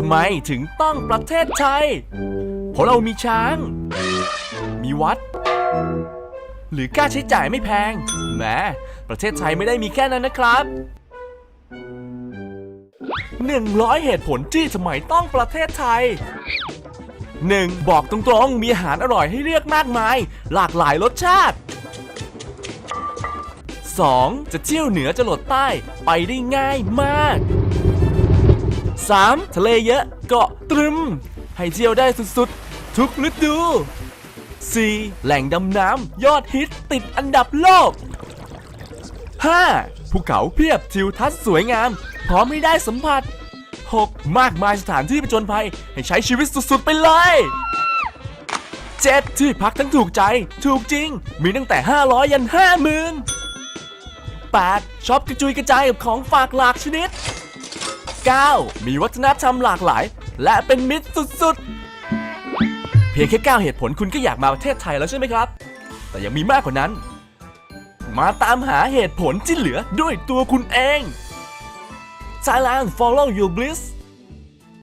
ทำไมถึงต้องประเทศไทย เพราะเรามีช้าง มีวัด หรือค่าใช้จ่ายไม่แพงแหมประเทศไทยไม่ได้มีแค่นั้นนะครับ100 เหตุผลที่ทำไมต้องประเทศไทย 1. บอกตรงๆ มีอาหารอร่อยให้เลือกมากมาย หลากหลายรสชาติ 2. จะเที่ยวเหนือจะหลดใต้ ไปได้ง่ายมาก 3. ทะเลเยอะเกาะตรึม ให้เที่ยวได้สุดๆ ทุกฤดู 4. แหล่งดำน้ำยอดฮิตติดอันดับโลก 5. ภูเขาเพียบทิวทัศน์สวยงาม พร้อมให้ได้สัมผัส 6. มากมายสถานที่ประจนภัย ให้ใช้ชีวิตสุดๆ ไปเลย 7. ที่พักทั้งถูกใจ ถูกจริง มีตั้งแต่ 500 ยัน 50,000 8. ช็อปกระจุยกระจายกับของฝากหลากชนิด 9. มีวัฒนธรรมหลากหลาย และเป็นมิตรสุดๆ เพียงแค่9เหตุผลคุณก็อยากมาประเทศไทยแล้วใช่ไหมครับ แต่ยังมีมากกว่านั้น มาตามหาเหตุผลที่เหลือด้วยตัวคุณเอง Thailand follow your bliss